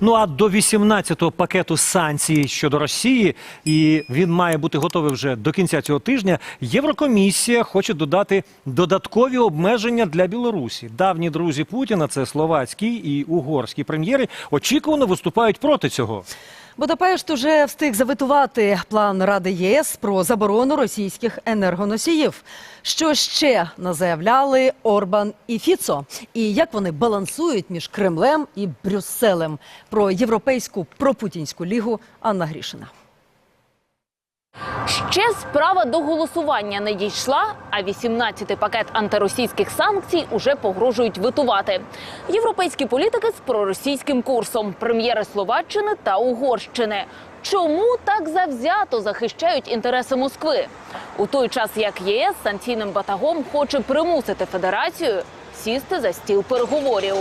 Ну а до 18-го пакету санкцій щодо Росії, і він має бути готовий вже до кінця цього тижня. Єврокомісія хоче додати додаткові обмеження для Білорусі. Давні друзі Путіна, це словацький і угорський прем'єри, очікувано виступають проти цього. Будапешт уже встиг заветувати план Ради ЄС про заборону російських енергоносіїв. Що ще назаявляли Орбан і Фіцо? І як вони балансують між Кремлем і Брюсселем? Про європейську пропутінську лігу Анна Грішина. Ще справа до голосування не дійшла, а 18-й пакет антиросійських санкцій уже погрожують витувати. Європейські політики з проросійським курсом, прем'єри Словаччини та Угорщини. Чому так завзято захищають інтереси Москви? У той час як ЄС санкційним батагом хоче примусити федерацію сісти за стіл переговорів.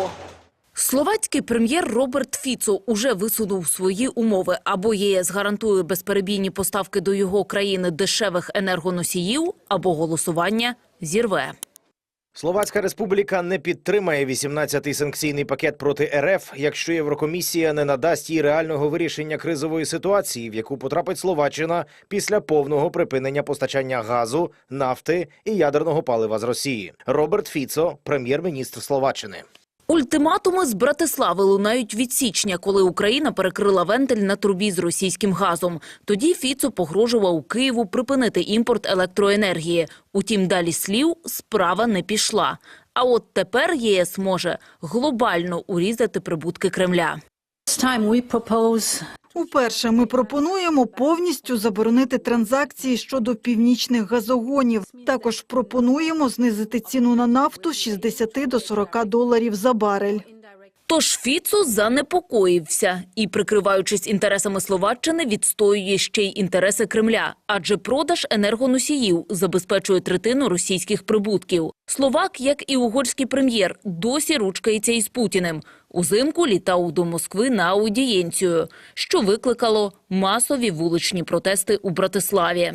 Словацький прем'єр Роберт Фіцо уже висунув свої умови. Або ЄС гарантує безперебійні поставки до його країни дешевих енергоносіїв, або голосування зірве. Словацька республіка не підтримає 18-й санкційний пакет проти РФ, якщо Єврокомісія не надасть їй реального вирішення кризової ситуації, в яку потрапить Словаччина після повного припинення постачання газу, нафти і ядерного палива з Росії. Роберт Фіцо, прем'єр-міністр Словаччини. Ультиматуми з Братислави лунають від січня, коли Україна перекрила вентиль на трубі з російським газом. Тоді Фіцо погрожував Києву припинити імпорт електроенергії. Утім, далі слів справа не пішла. А от тепер ЄС може глобально урізати прибутки Кремля. Уперше ми пропонуємо повністю заборонити транзакції щодо північних газогонів. Також пропонуємо знизити ціну на нафту з 60 до 40 доларів за барель. Тож Фіцо занепокоївся і, прикриваючись інтересами Словаччини, відстоює ще й інтереси Кремля, адже продаж енергоносіїв забезпечує третину російських прибутків. Словак, як і угорський прем'єр, досі ручкається із Путіним. Узимку літав до Москви на аудієнцію, що викликало масові вуличні протести у Братиславі.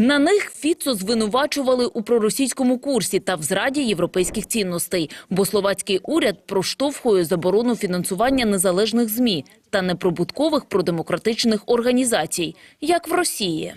На них Фіцо звинувачували у проросійському курсі та в зраді європейських цінностей, бо словацький уряд проштовхує заборону фінансування незалежних ЗМІ та неприбуткових продемократичних організацій, як в Росії.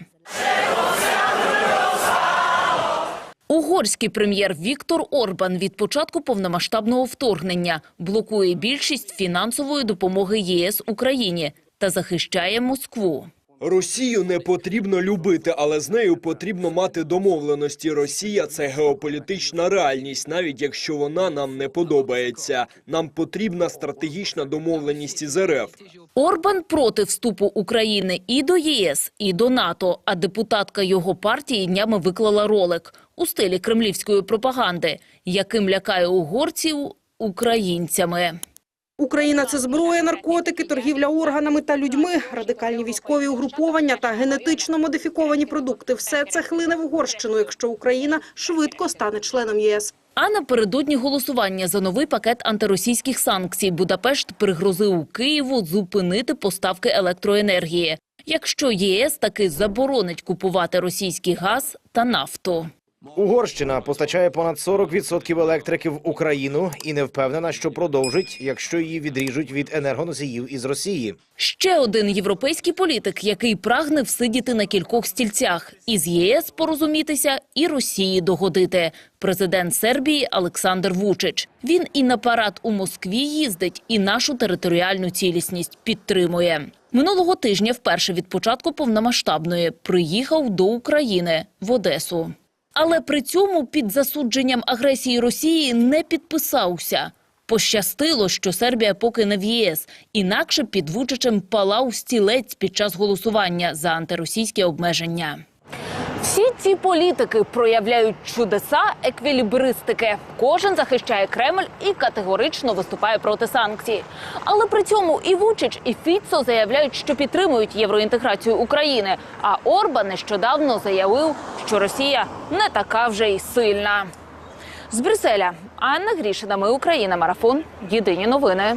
Угорський прем'єр Віктор Орбан від початку повномасштабного вторгнення блокує більшість фінансової допомоги ЄС Україні та захищає Москву. Росію не потрібно любити, але з нею потрібно мати домовленості. Росія це геополітична реальність, навіть якщо вона нам не подобається. Нам потрібна стратегічна домовленість із РФ. Орбан проти вступу України і до ЄС, і до НАТО, а депутатка його партії днями виклала ролик у стилі кремлівської пропаганди, яким лякає угорців українцями. Україна це зброя, наркотики, торгівля органами та людьми, радикальні військові угруповання та генетично модифіковані продукти. Все це хлине в Угорщину, якщо Україна швидко стане членом ЄС. А напередодні голосування за новий пакет антиросійських санкцій Будапешт пригрозив Києву зупинити поставки електроенергії, якщо ЄС таки заборонить купувати російський газ та нафту. Угорщина постачає понад 40% електрики в Україну і не впевнена, що продовжить, якщо її відріжуть від енергоносіїв із Росії. Ще один європейський політик, який прагне всидіти на кількох стільцях. Із ЄС порозумітися і Росії догодити. Президент Сербії Олександр Вучич. Він і на парад у Москві їздить, і нашу територіальну цілісність підтримує. Минулого тижня, вперше від початку повномасштабної, приїхав до України в Одесу. Але при цьому під засудженням агресії Росії не підписався. Пощастило, що Сербія поки не в ЄС, інакше під Вучичем палав стілець під час голосування за антиросійське обмеження. Всі ці політики проявляють чудеса еквілібристики. Кожен захищає Кремль і категорично виступає проти санкцій. Але при цьому і Вучич, і Фіцо заявляють, що підтримують євроінтеграцію України. А Орбан нещодавно заявив, що Росія не така вже й сильна. З Брюсселя Анна Грішина. Ми Україна. Марафон. Єдині новини.